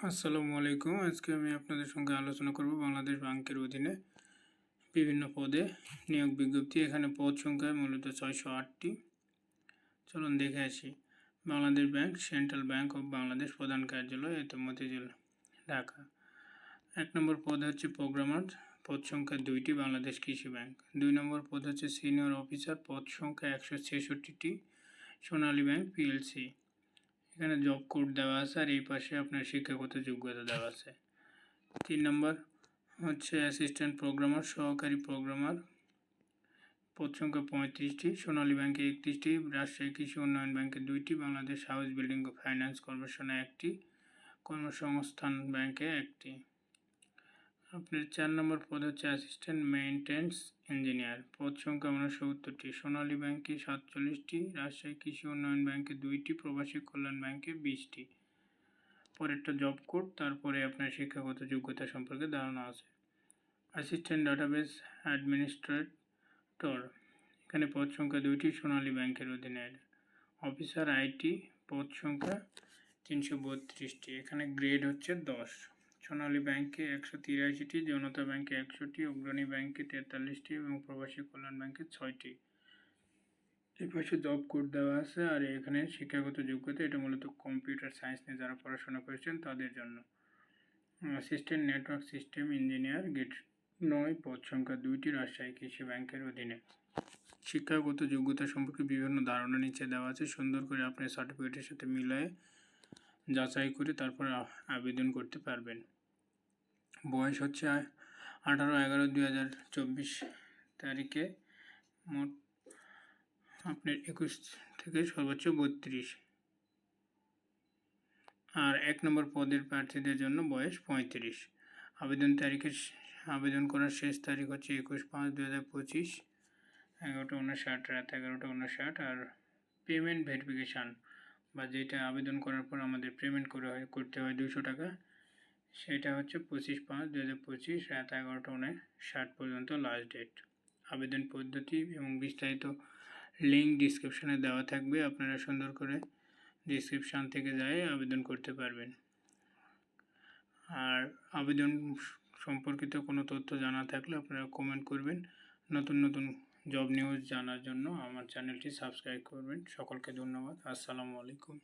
আসসালামু আলাইকুম। আজকে আমি আপনাদের সঙ্গে আলোচনা করব বাংলাদেশ ব্যাংকের অধীনে বিভিন্ন পদে নিয়োগ বিজ্ঞপ্তি। এখানে পদ সংখ্যা মূলত ছয়শো আটটি। চলুন দেখে আসি। Bangladesh bank, central bank of Bangladesh প্রধান কার্যালয় এত মতিঝিল, ঢাকা। এক নম্বর পদ হচ্ছে প্রোগ্রামার, পদ সংখ্যা দুইটি, বাংলাদেশ কৃষি ব্যাংক। দুই নম্বর পদ হচ্ছে সিনিয়র অফিসার, পদ সংখ্যা একশো ছেষট্টিটি, সোনালী ব্যাংক, পিএলসি। এখানে জব কোড দেওয়া আছে আর এই পাশে আপনার শিক্ষাগত যোগ্যতা দেওয়া আছে। তিন নম্বর হচ্ছে অ্যাসিস্ট্যান্ট প্রোগ্রামার সহকারী প্রোগ্রামার পদ সংখ্যা পঁয়ত্রিশটি, সোনালী ব্যাংকে একত্রিশটি, রাজশাহী কৃষি উন্নয়ন ব্যাংকে দুইটি, বাংলাদেশ হাউস বিল্ডিং ফাইন্যান্স কর্পোরেশনে একটি, কর্মসংস্থান ব্যাংকে একটি। আপনার চার নম্বর পদ হচ্ছে অ্যাসিস্ট্যান্ট মেইনটেন্স ইঞ্জিনিয়ার পদ সংখ্যা উনসত্তরটি। সোনালী ব্যাংকে সাতচল্লিশটি, রাজশাহী কৃষি উন্নয়ন ব্যাংকে দুইটি, প্রবাসী কল্যাণ ব্যাংকে বিশটি। পরেরটা জব কোড তারপরে আপনার শিক্ষাগত যোগ্যতা সম্পর্কে ধারণা আছে। অ্যাসিস্ট্যান্ট ডাটাবেস অ্যাডমিনিস্ট্রেটর এখানে পদ সংখ্যা দুইটি সোনালী ব্যাংকের অধীনে অফিসার আইটি পদ সংখ্যা তিনশো বত্রিশটি। এখানে গ্রেড হচ্ছে দশ। সোনালী ব্যাংকে একশো তিরাশিটি, জনতা ব্যাংকে একশোটি, অগ্রণী ব্যাংকে তেতাল্লিশটি এবং প্রবাসী কল্যাণ ব্যাংকে ছয়টি। এই পাশে জব কোড দেওয়া আছে আর এখানে শিক্ষাগত যোগ্যতা, এটা মূলত কম্পিউটার সায়েন্স নিয়ে যারা পড়াশোনা করেছেন তাদের জন্য। অ্যাসিস্ট্যান্ট নেটওয়ার্ক সিস্টেম ইঞ্জিনিয়ার, গেট নয়, পদ সংখ্যা দুইটি, রাজশাহী কৃষি ব্যাংকের অধীনে। শিক্ষাগত যোগ্যতা সম্পর্কে বিভিন্ন ধারণা নিচে দেওয়া আছে। সুন্দর করে আপনি সার্টিফিকেটের সাথে মিলায়ে যাচাই করে তারপর আবেদন করতে পারবেন। বয়স হচ্ছে আঠারো এগারো দুই হাজার চব্বিশ তারিখে মোট আপনার একুশ থেকে সর্বোচ্চ বত্রিশ। আর এক নম্বর পদের প্রার্থীদের জন্য বয়স পঁয়ত্রিশ। আবেদন তারিখের আবেদন করার শেষ তারিখ হচ্ছে একুশ পাঁচ দু হাজার পঁচিশ। এগারোটা উনষাট, রাত এগারোটা উনষাট। আর পেমেন্ট ভেরিফিকেশান বা যেটা আবেদন করার পর আমাদের পেমেন্ট করে হয়, করতে হয় দুশো টাকা, সেটা হচ্ছে পঁচিশ পাঁচ দু হাজার পঁচিশ রাত এগারোটা উনে ষাট পর্যন্ত লাস্ট ডেট আবেদন পদ্ধতি এবং বিস্তারিত লিঙ্ক ডিসক্রিপশানে দেওয়া থাকবে, আপনারা সুন্দর করে ডিসক্রিপশান থেকে যায় আবেদন করতে পারবেন। আর আবেদন সম্পর্কিত কোনো তথ্য জানা থাকলে আপনারা কমেন্ট করবেন। নতুন নতুন জব নিউজ জানার জন্য আমার চ্যানেলটি সাবস্ক্রাইব করবেন। সকলকে ধন্যবাদ। আসসালামু আলাইকুম।